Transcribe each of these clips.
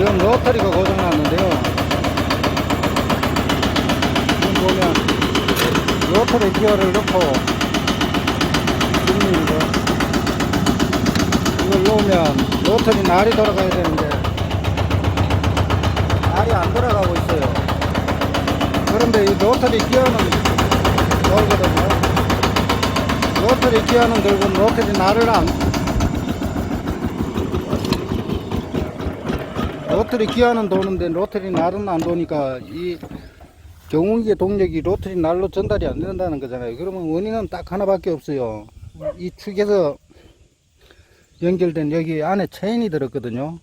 지금 로터리가 고장났는데요. 지금 보면 로터리 기어를 넣고 지금 이거 놓으면 로터리 날이 돌아가야 되는데 날이 안 돌아가고 있어요. 그런데 이 로터리 기어는 돌거든요. 로터리 기어는 들고 로터리 날을 안 로터리 기어는 도는데 로터리 날은 안 도니까 이 경운기의 동력이 로터리 날로 전달이 안 된다는 거잖아요. 그러면 원인은 딱 하나밖에 없어요. 이 축에서 연결된 여기 안에 체인이 들었거든요.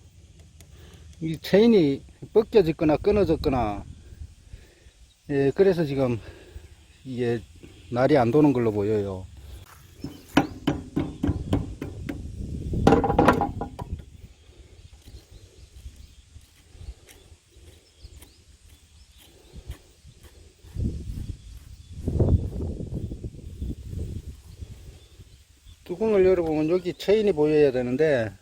이 체인이 벗겨졌거나 끊어졌거나 예, 그래서 지금 이게 날이 안 도는 걸로 보여요. 뚜껑을 열어보면 여기 체인이 보여야 되는데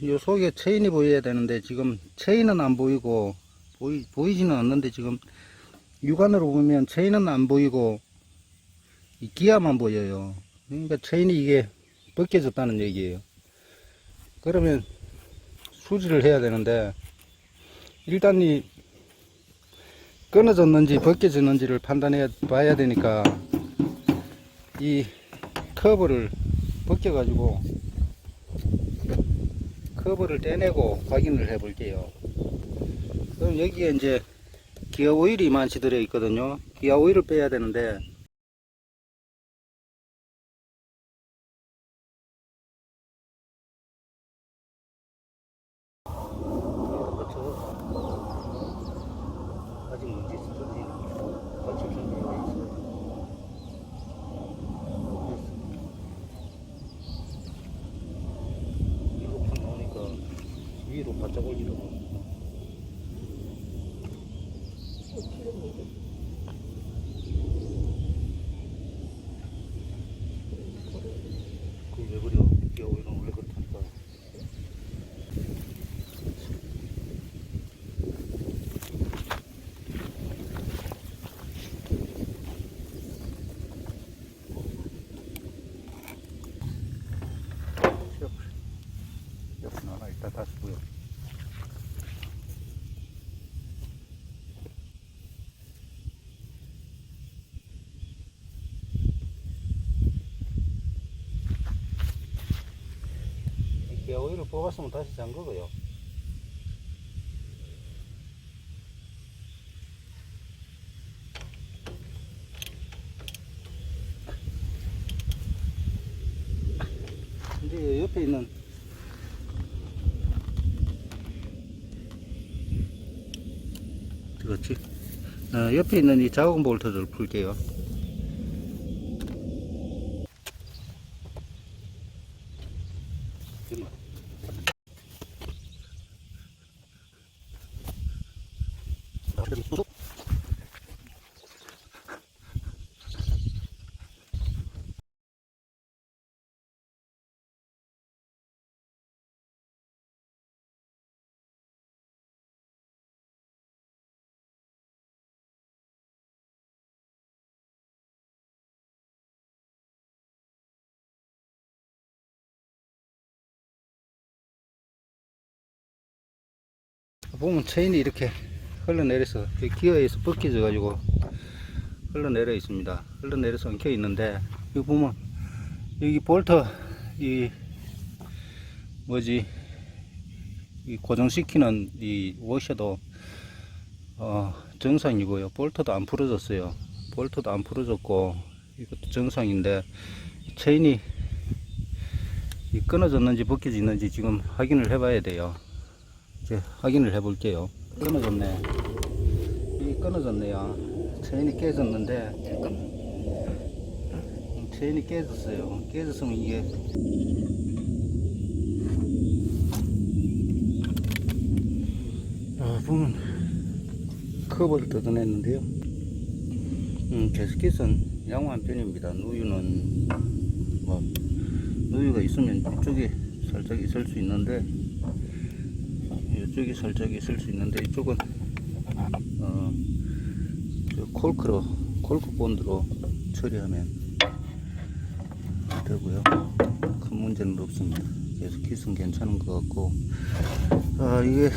이 속에 체인이 보여야 되는데 지금 체인은 안 보이고 보이, 보이지는 않는데 지금 육안으로 보면 체인은 안 보이고 이 기아만 보여요. 그러니까 체인이 이게 벗겨졌다는 얘기예요. 그러면 수리를 해야 되는데 일단 이 끊어졌는지 벗겨졌는지를 판단해 봐야 되니까 이 커버를 벗겨 가지고 커버를 떼내고 확인을 해 볼게요. 그럼 여기에 이제 기어 오일이 많이 들어 있거든요. 기어 오일을 빼야 되는데 아직 문제 있을 텐데 맞출 준비가 있어요 위로 팍 나오니까 위로 바짝 올리려고. 그걸 왜 그려? 이게 오히려 원래 그렇다니까. 옆에 나가 있다 다시 보여. 오일을 뽑았으면 다시 잠그고요. 근데 옆에 있는 그렇지. 어, 옆에 있는 이 작은 볼트를 풀게요. 보면 체인이 이렇게 흘러내려서 이 기어에서 벗겨져 가지고 흘러내려 있습니다. 흘러내려서 엉켜 있는데 여기 보면 여기 볼트 이 뭐지? 이 고정시키는 이 워셔도 어 정상이고요. 볼트도 안 풀어졌어요. 볼트도 안 풀어졌고 이것도 정상인데 이 체인이 이 끊어졌는지 벗겨졌는지 지금 확인을 해 봐야 돼요 이제 확인을 해 볼게요. 끊어졌네. 이 끊어졌네요. 체인이 깨졌는데, 음, 체인이 깨졌어요. 깨졌으면 이게, 아, 보면, 커버를 뜯어냈는데요. 음, 계속해서는 양호한 편입니다. 누유는, 뭐, 누유가 있으면 이쪽에 살짝 있을 수 있는데, 이쪽이 살짝 있을 수 있는데 이쪽은 어, 저 콜크로 콜크 본드로 처리하면 되고요. 큰 문제는 없습니다. 그래서 기승 괜찮은 것 같고 아 이게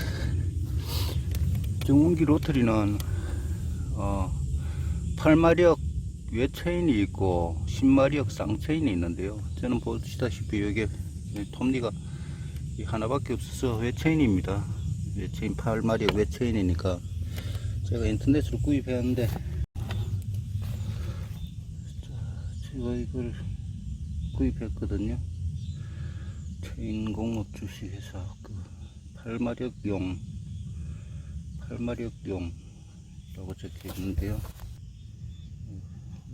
정운기 로터리는 어 8마력 외체인이 있고 10마력 쌍체인이 있는데요. 저는 보시다시피 여기 톱니가 이 하나밖에 없어서 외체인입니다. 외체인 8마력 외체인이니까 제가 인터넷으로 구입했는데 자, 제가 이걸 구입했거든요. 체인 공업 주식회사 그 8마력용 8마력용이라고 적혀 있는데요.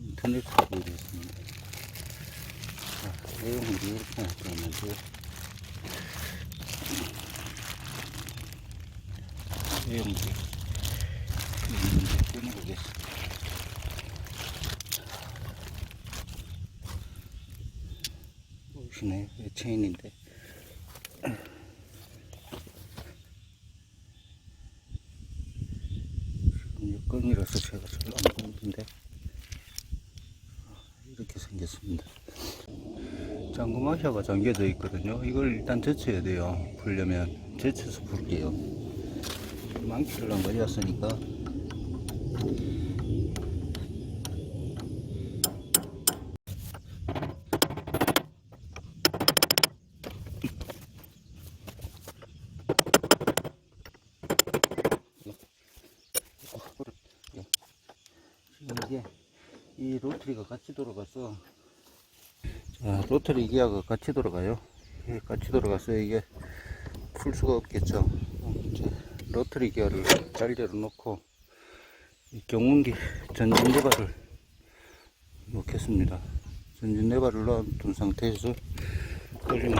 인터넷으로 구입했습니다. 자, 내용이 이렇게 나와 있는데요. 내용이 있는지 끊어보겠습니다. 보시나요? 체인인데. 여건이라서 제가 잘 안 보이는데. 이렇게 생겼습니다. 잠금마샤가 잠겨져 있거든요. 이걸 일단 젖혀야 돼요. 풀려면 젖혀서 풀게요. 망치를 지금 이게 이 로터리가 같이 돌아가서 자 로터리 기아가 같이 돌아가요. 이게 같이 돌아가서 이게 풀 수가 없겠죠. 어, 이제 로터리 기아를 자리로 놓고 이 경운기 전진 레바를 놓겠습니다. 전진 레바를 놔둔 상태에서 돌리면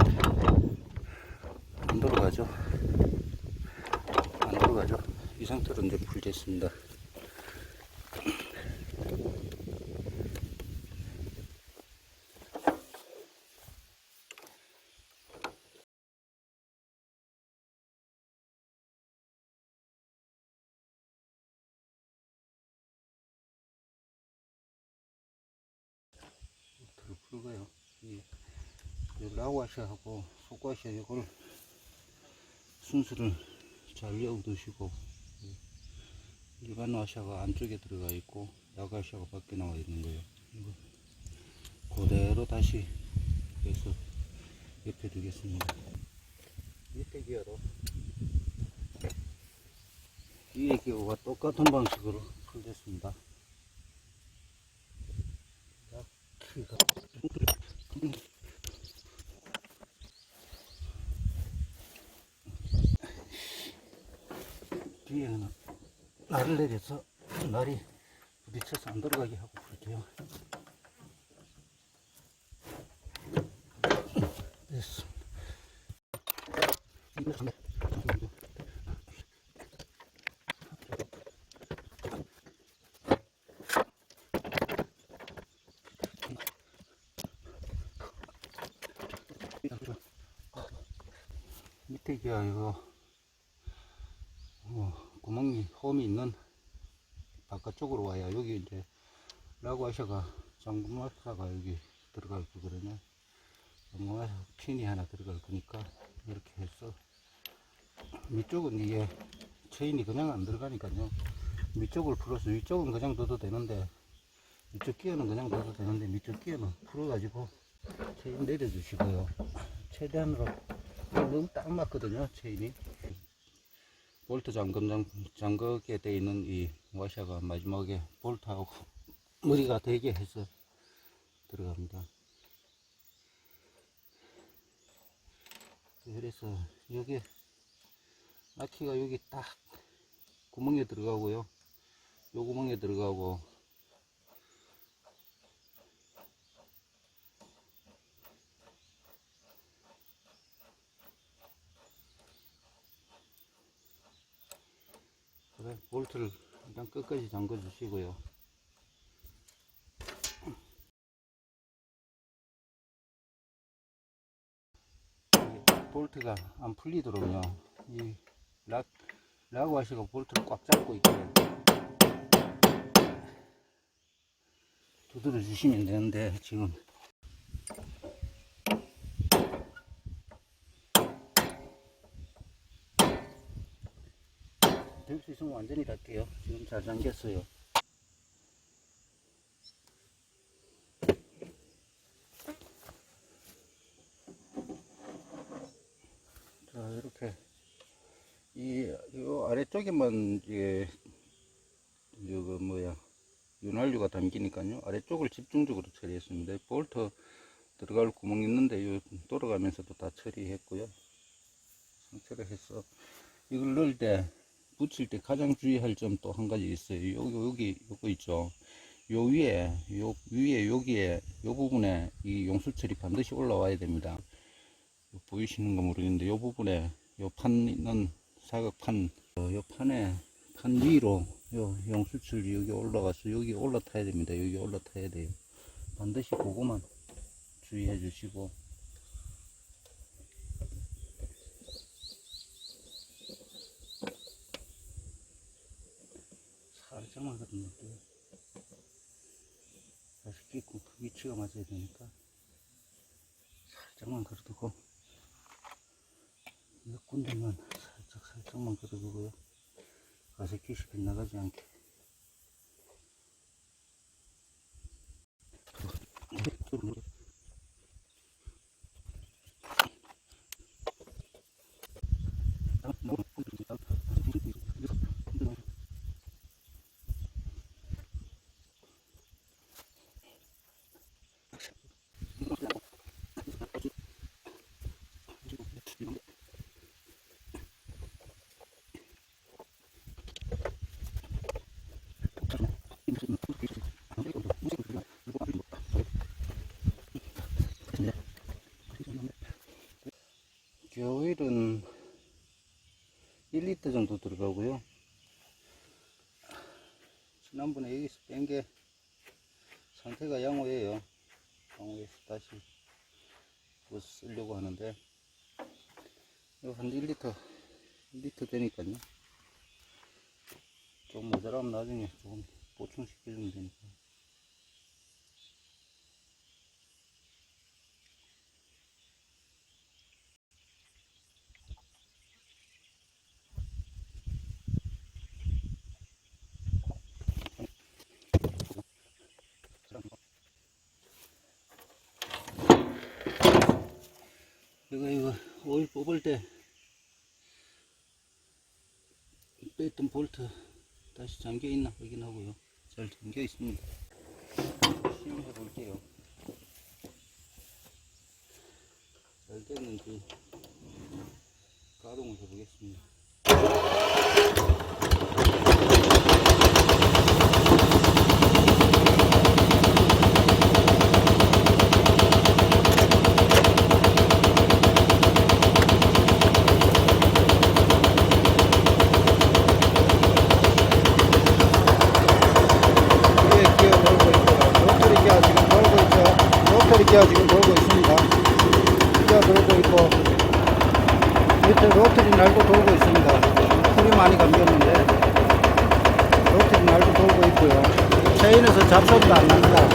안 돌아가죠? 안 돌아가죠? 이 상태로 이제 풀겠습니다 덜 풀고요. 이 라와샤하고 속과샤 이걸 순수를 잘 외워두시고 이 일반 와샤가 안쪽에 들어가 있고 야가샤가 밖에 나와 있는 거예요. 이거 그대로 다시 해서 옆에 두겠습니다. 밑에 기어로 위에 기어가 똑같은 방식으로 풀겠습니다. 키가 뒤에는 날을 내려서 날이 부딪혀서 안 들어가게 하고 풀게요. 됐어. 이거 좀- 기야 이거 어, 구멍이 홈이 있는 바깥쪽으로 와야 여기 이제 라구아샤가 장구마사가 여기 들어갈 거거든요. 장구마사 핀이 하나 들어갈 거니까 이렇게 해서 위쪽은 이게 체인이 그냥 안 들어가니까요. 위쪽을 풀어서 위쪽은 그냥 둬도 되는데 위쪽 기어는 그냥 둬도 되는데 위쪽 기어는 풀어가지고 체인 내려주시고요. 최대한으로 너무 딱 맞거든요 체인이. 볼트 잠금 장, 잠그게 돼 있는 이 와샤가 마지막에 볼트하고 머리가 되게 해서 들어갑니다. 그래서 여기 나키가 여기 딱 구멍에 들어가고요. 요 구멍에 들어가고 그래 볼트를 일단 끝까지 잠궈 주시고요. 볼트가 안 풀리도록요. 이 락, 락와시가 볼트를 꽉 잡고 있게 두드려 주시면 되는데 지금 될수 있으면 완전히 닫게요. 지금 잘 잠겼어요. 자 이렇게 이, 요 아래쪽에만 이게 이거 뭐야 윤활유가 담기니까요. 아래쪽을 집중적으로 처리했습니다. 볼트 들어갈 구멍 있는데 요 돌아가면서도 다 처리했고요. 상처를 해서 이걸 넣을 때 붙일 때 가장 주의할 점 또 한 가지 있어요. 여기 여기 요거 있죠. 요 위에 요 위에 여기에 요 부분에 이 용수철이 반드시 올라와야 됩니다. 요 보이시는 거 모르겠는데 요 부분에 요판 있는 사각판 어, 요 판에 판 위로 요 용수철이 여기 올라가서 여기 올라타야 됩니다. 여기 올라타야 돼요. 반드시 그거만 주의해 주시고 그러는데 다시 끼고 그 위치가 맞아야 되니까 살짝만 걸어두고 몇 군데만 살짝 살짝만 걸어두고요 가세키시 빗나가지 않게 겨울은 1리터 정도 들어가고요. 지난번에 여기서 뺀 게 상태가 양호해요. 양호해서 다시 뭐 쓰려고 하는데 이거 한 1리터 1리터 되니까요. 좀 모자라면 나중에 조금 보충시켜주면 되니까. 이거 이거 오일 뽑을 때 뺐던 볼트 다시 잠겨 있나 확인하고요. 잘 잠겨 있습니다. 시험해 볼게요. 잘 됐는지 가동을 해보겠습니다. 위에 기어 돌고 있고 로터리 기어 지금 돌고 있죠. 로터리 기어 지금 돌고 있습니다. 기어 돌고 있고 밑에 로터리 날고 돌고 있습니다. 풀이 많이 감겼는데 로터리 날고 돌고 있고요. 체인에서 잡소리도 안 납니다.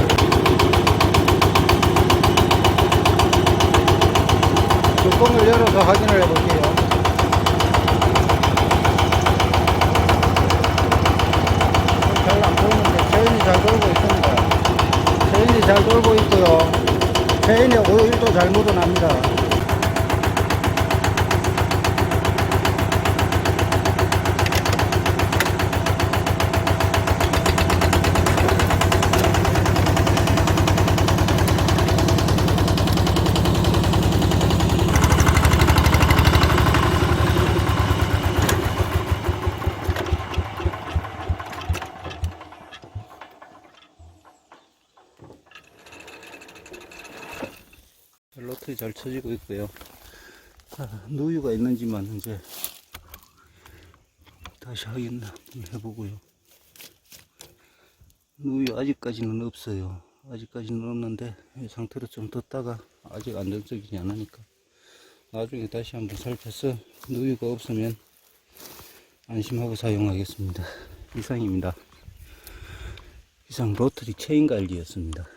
뚜껑을 열어서 확인을 해볼게요. 잘안 보이는데 체인이 잘 돌고 있습니다. 체인이 잘 돌고 있고요. 체인에 오일도 잘 묻어납니다. 로트이 잘 쳐지고 있고요. 아, 누유가 있는지만 이제 다시 확인 해보고요. 누유 아직까지는 없어요. 아직까지는 없는데 이 상태로 좀 뒀다가 아직 안정적이지 않으니까 나중에 다시 한번 살펴서 누유가 없으면 안심하고 사용하겠습니다. 이상입니다. 이상 로터리 체인 관리였습니다.